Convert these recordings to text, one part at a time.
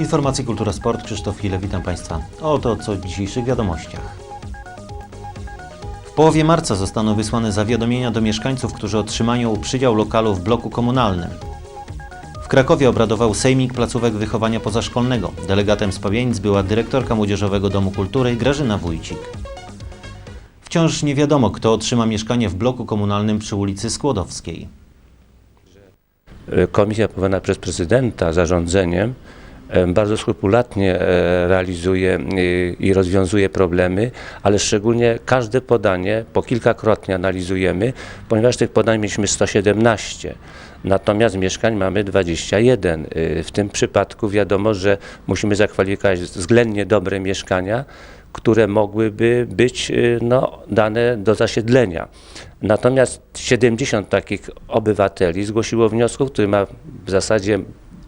Informacje Kultura Sport, Krzysztof Chwile, witam Państwa. Oto co w dzisiejszych wiadomościach. W połowie marca zostaną wysłane zawiadomienia do mieszkańców, którzy otrzymają przydział lokalu w bloku komunalnym. W Krakowie obradował Sejmik Placówek Wychowania Pozaszkolnego. Delegatem z Pabianic była dyrektorka Młodzieżowego Domu Kultury Grażyna Wójcik. Wciąż nie wiadomo, kto otrzyma mieszkanie w bloku komunalnym przy ulicy Skłodowskiej. Komisja powołana przez prezydenta zarządzeniem bardzo skrupulatnie e, realizuje e, i rozwiązuje problemy, ale szczególnie każde podanie po kilkakrotnie analizujemy, ponieważ tych podań mieliśmy 117. Natomiast mieszkań mamy 21. E, W tym przypadku wiadomo, że musimy zakwalifikować względnie dobre mieszkania, które mogłyby być no, dane do zasiedlenia. Natomiast 70 takich obywateli zgłosiło wniosków, który ma w zasadzie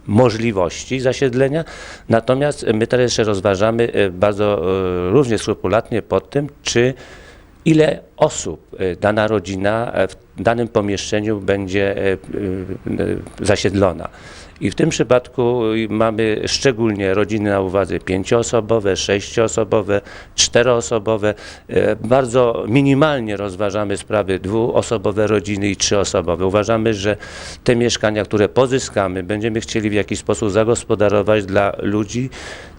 możliwości zasiedlenia, natomiast my teraz jeszcze rozważamy y, bardzo y, również skrupulatnie pod tym, czy ile osób y, dana rodzina e, w danym pomieszczeniu będzie e, y, zasiedlona. I w tym przypadku y, mamy szczególnie rodziny na uwadze pięcioosobowe, sześcioosobowe, czteroosobowe. E, Bardzo minimalnie rozważamy sprawy dwuosobowe rodziny i trzyosobowe. Uważamy, że te mieszkania, które pozyskamy, będziemy chcieli w jakiś sposób zagospodarować dla ludzi,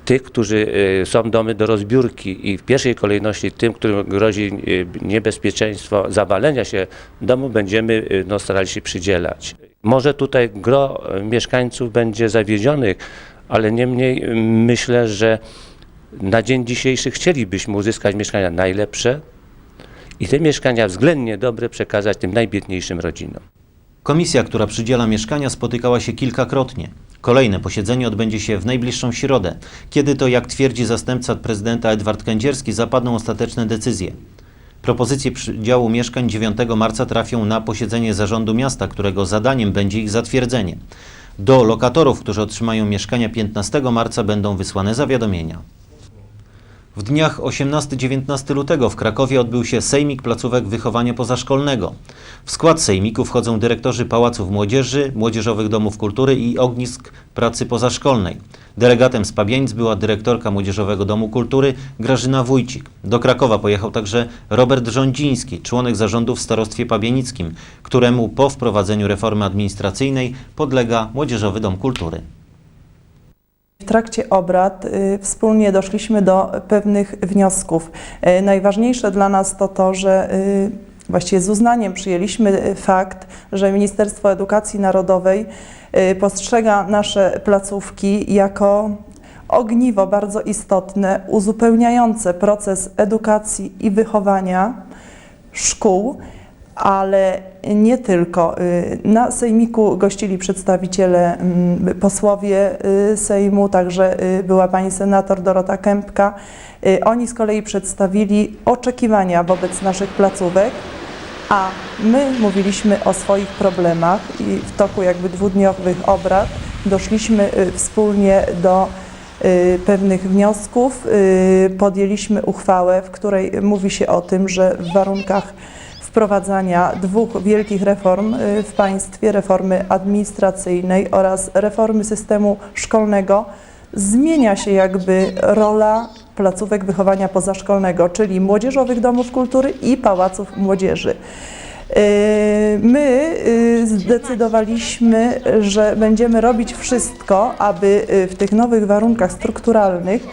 tych, którzy y, są domy do rozbiórki i w pierwszej kolejności tym, którym grozi y, niebezpieczeństwo zawalenia się domu, będziemy y, no, starali się przydzielać. Może tutaj gro mieszkańców będzie zawiedzionych, ale niemniej myślę, że na dzień dzisiejszy chcielibyśmy uzyskać mieszkania najlepsze i te mieszkania względnie dobre przekazać tym najbiedniejszym rodzinom. Komisja, która przydziela mieszkania, spotykała się kilkakrotnie. Kolejne posiedzenie odbędzie się w najbliższą środę, kiedy to, jak twierdzi zastępca prezydenta Edward Kędzierski, zapadną ostateczne decyzje. Propozycje przydziału mieszkań 9 marca trafią na posiedzenie zarządu miasta, którego zadaniem będzie ich zatwierdzenie. Do lokatorów, którzy otrzymają mieszkania 15 marca będą wysłane zawiadomienia. W dniach 18-19 lutego w Krakowie odbył się Sejmik Placówek Wychowania Pozaszkolnego. W skład Sejmiku wchodzą dyrektorzy Pałaców Młodzieży, Młodzieżowych Domów Kultury i Ognisk Pracy Pozaszkolnej. Delegatem z Pabianic była dyrektorka Młodzieżowego Domu Kultury Grażyna Wójcik. Do Krakowa pojechał także Robert Rządziński, członek zarządu w Starostwie Pabianickim, któremu po wprowadzeniu reformy administracyjnej podlega Młodzieżowy Dom Kultury. W trakcie obrad y, wspólnie doszliśmy do pewnych wniosków. Y, Najważniejsze dla nas to to, że y, właściwie z uznaniem przyjęliśmy fakt, że Ministerstwo Edukacji Narodowej postrzega nasze placówki jako ogniwo bardzo istotne, uzupełniające proces edukacji i wychowania szkół, ale nie tylko. Y, Na sejmiku gościli przedstawiciele, mm, posłowie y, Sejmu, także y, była pani senator Dorota Kępka. Oni z kolei przedstawili oczekiwania wobec naszych placówek, a my mówiliśmy o swoich problemach i w toku jakby dwudniowych obrad doszliśmy wspólnie do pewnych wniosków. Podjęliśmy uchwałę, w której mówi się o tym, że w warunkach wprowadzania dwóch wielkich reform y, w państwie, reformy administracyjnej oraz reformy systemu szkolnego, zmienia się jakby rola placówek wychowania pozaszkolnego, czyli młodzieżowych domów kultury i pałaców młodzieży. Yy, My yy, zdecydowaliśmy, że będziemy robić wszystko, aby w tych nowych warunkach strukturalnych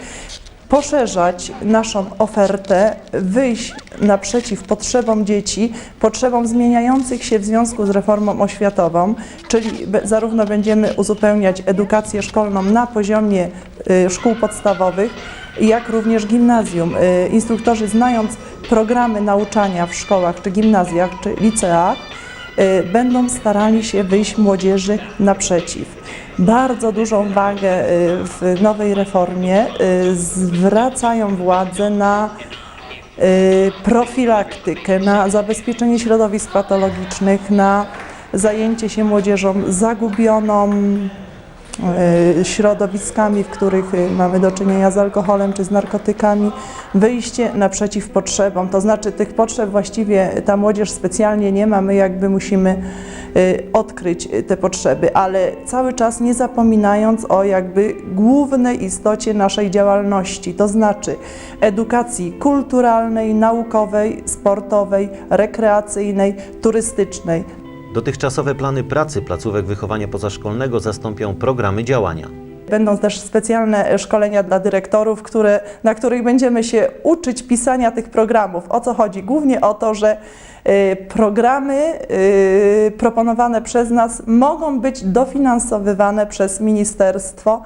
poszerzać naszą ofertę, wyjść naprzeciw potrzebom dzieci, potrzebom zmieniających się w związku z reformą oświatową, czyli zarówno będziemy uzupełniać edukację szkolną na poziomie y, szkół podstawowych, jak również gimnazjum. Y, Instruktorzy znając programy nauczania w szkołach, czy gimnazjach, czy liceach, y, będą starali się wyjść młodzieży naprzeciw. Bardzo dużą wagę y, w nowej reformie y, zwracają władze na y, profilaktykę, na zabezpieczenie środowisk patologicznych, na zajęcie się młodzieżą zagubioną, środowiskami, w których y, mamy do czynienia z alkoholem czy z narkotykami, wyjście naprzeciw potrzebom. To znaczy tych potrzeb właściwie ta młodzież specjalnie nie ma, my jakby musimy y, odkryć te potrzeby, ale cały czas nie zapominając o jakby głównej istocie naszej działalności, to znaczy edukacji kulturalnej, naukowej, sportowej, rekreacyjnej, turystycznej. Dotychczasowe plany pracy placówek wychowania pozaszkolnego zastąpią programy działania. Będą też specjalne szkolenia dla dyrektorów, które, na których będziemy się uczyć pisania tych programów. O co chodzi? Głównie o to, że y, programy y, proponowane przez nas mogą być dofinansowywane przez ministerstwo,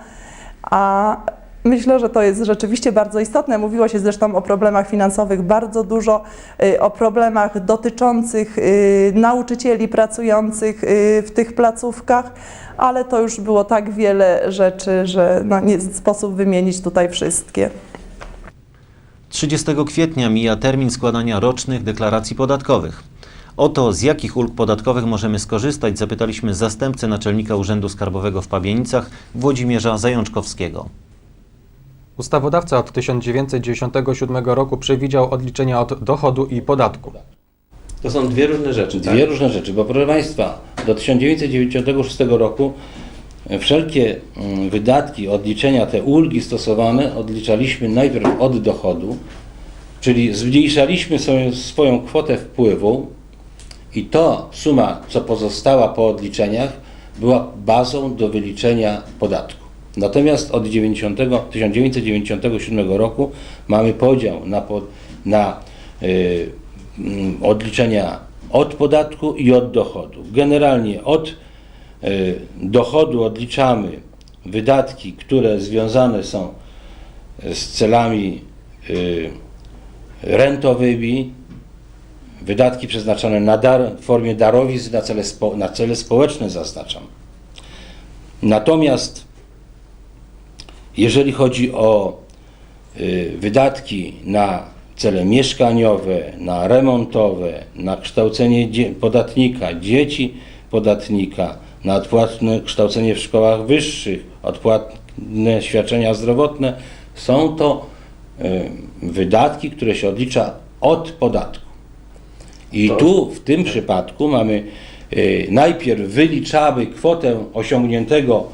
a myślę, że to jest rzeczywiście bardzo istotne. Mówiło się zresztą o problemach finansowych bardzo dużo, y, o problemach dotyczących y, nauczycieli pracujących y, w tych placówkach, ale to już było tak wiele rzeczy, że no, nie sposób wymienić tutaj wszystkie. 30 kwietnia mija termin składania rocznych deklaracji podatkowych. O to, z jakich ulg podatkowych możemy skorzystać, zapytaliśmy zastępcę naczelnika Urzędu Skarbowego w Pabienicach, Włodzimierza Zajączkowskiego. Ustawodawca od 1997 roku przewidział odliczenia od dochodu i podatku. To są dwie różne rzeczy, Dwie różne rzeczy, bo proszę Państwa, do 1996 roku wszelkie mm, wydatki, odliczenia, te ulgi stosowane odliczaliśmy najpierw od dochodu, czyli zmniejszaliśmy sobie swoją kwotę wpływu i to suma, co pozostała po odliczeniach, była bazą do wyliczenia podatku. Natomiast od 90, 1997 roku mamy podział na, na y, mm, odliczenia od podatku i od dochodu. Generalnie od y, dochodu odliczamy wydatki, które związane są z celami y, rentowymi, wydatki przeznaczone na dar, w formie darowizn na cele, spo, na cele społeczne zaznaczam. Natomiast jeżeli chodzi o y, wydatki na cele mieszkaniowe, na remontowe, na kształcenie podatnika, dzieci podatnika, na odpłatne kształcenie w szkołach wyższych, odpłatne świadczenia zdrowotne, są to y, wydatki, które się odlicza od podatku. I tu w tym przypadku mamy y, najpierw wyliczamy kwotę osiągniętego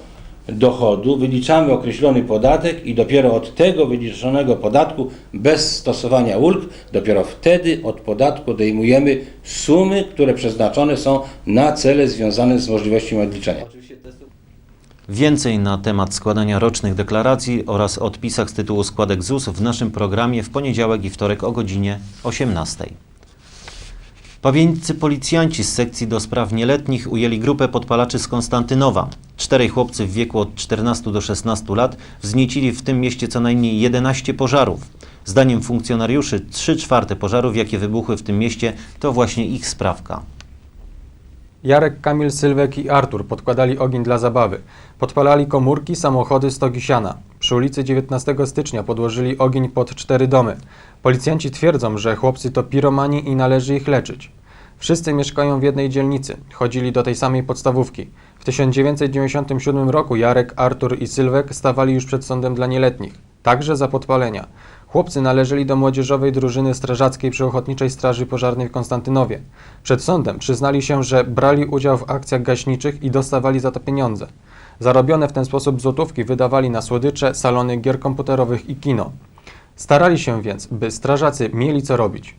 dochodu, wyliczamy określony podatek i dopiero od tego wyliczonego podatku bez stosowania ulg, dopiero wtedy od podatku odejmujemy sumy, które przeznaczone są na cele związane z możliwością odliczenia. Więcej na temat składania rocznych deklaracji oraz odpisach z tytułu składek ZUS w naszym programie w poniedziałek i wtorek o godzinie 18. Pawieńcy policjanci z sekcji do spraw nieletnich ujęli grupę podpalaczy z Konstantynowa. Czterej chłopcy w wieku od 14 do 16 lat wzniecili w tym mieście co najmniej 11 pożarów. Zdaniem funkcjonariuszy 3 czwarte pożarów, jakie wybuchły w tym mieście, to właśnie ich sprawka. Jarek, Kamil, Sylwek i Artur podkładali ogień dla zabawy. Podpalali komórki, samochody, stogi siana. Przy ulicy 19 stycznia podłożyli ogień pod cztery domy. Policjanci twierdzą, że chłopcy to piromani i należy ich leczyć. Wszyscy mieszkają w jednej dzielnicy, chodzili do tej samej podstawówki. W 1997 roku Jarek, Artur i Sylwek stawali już przed sądem dla nieletnich, także za podpalenia. Chłopcy należeli do młodzieżowej drużyny strażackiej przy Ochotniczej Straży Pożarnej w Konstantynowie. Przed sądem przyznali się, że brali udział w akcjach gaśniczych i dostawali za to pieniądze. Zarobione w ten sposób złotówki wydawali na słodycze, salony gier komputerowych i kino. Starali się więc, by strażacy mieli co robić.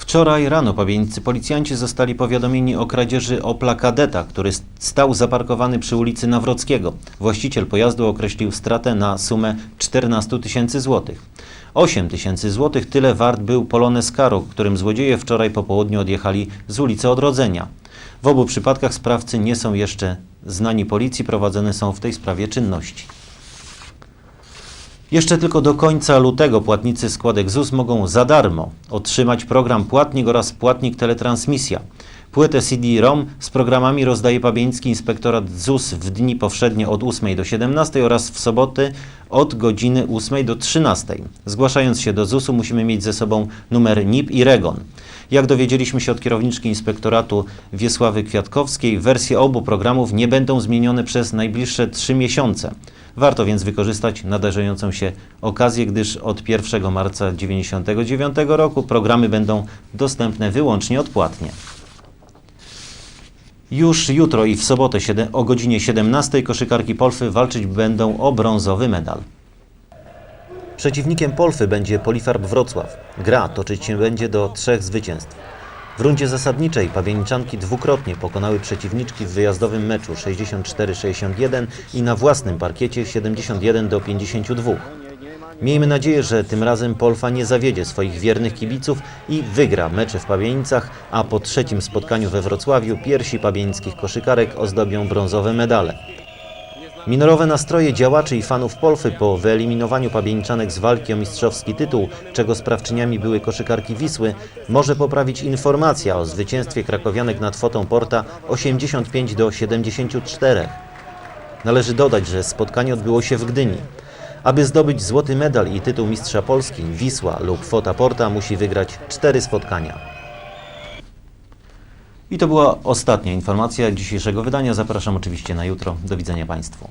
Wczoraj rano pawieńcy policjanci zostali powiadomieni o kradzieży Opla Kadeta, który stał zaparkowany przy ulicy Nawrockiego. Właściciel pojazdu określił stratę na sumę 14 tysięcy złotych. 8 tysięcy złotych tyle wart był Polones Caro, którym złodzieje wczoraj po południu odjechali z ulicy Odrodzenia. W obu przypadkach sprawcy nie są jeszcze znani policji, prowadzone są w tej sprawie czynności. Jeszcze tylko do końca lutego płatnicy składek ZUS mogą za darmo otrzymać program Płatnik oraz Płatnik Teletransmisja. Płytę CD-ROM z programami rozdaje Pabieński Inspektorat ZUS w dni powszednie od 8 do 17 oraz w soboty od godziny 8 do 13. Zgłaszając się do ZUS-u musimy mieć ze sobą numer NIP i REGON. Jak dowiedzieliśmy się od kierowniczki inspektoratu Wiesławy Kwiatkowskiej, wersje obu programów nie będą zmienione przez najbliższe trzy miesiące. Warto więc wykorzystać nadarzającą się okazję, gdyż od 1 marca 1999 roku programy będą dostępne wyłącznie odpłatnie. Już jutro i w sobotę o godzinie 17 koszykarki Polfy walczyć będą o brązowy medal. Przeciwnikiem Polfy będzie Polifarb Wrocław. Gra toczyć się będzie do trzech zwycięstw. W rundzie zasadniczej Pabianiczanki dwukrotnie pokonały przeciwniczki w wyjazdowym meczu 64-61 i na własnym parkiecie 71 do 52. Miejmy nadzieję, że tym razem Polfa nie zawiedzie swoich wiernych kibiców i wygra mecze w Pabianicach, a po trzecim spotkaniu we Wrocławiu piersi pabianickich koszykarek ozdobią brązowe medale. Minorowe nastroje działaczy i fanów Polfy po wyeliminowaniu Pabieniczanek z walki o mistrzowski tytuł, czego sprawczyniami były koszykarki Wisły, może poprawić informacja o zwycięstwie krakowianek nad Fotą Porta 85 do 74. Należy dodać, że spotkanie odbyło się w Gdyni. Aby zdobyć złoty medal i tytuł mistrza Polski, Wisła lub Fota Porta musi wygrać cztery spotkania. I to była ostatnia informacja dzisiejszego wydania. Zapraszam oczywiście na jutro. Do widzenia Państwu.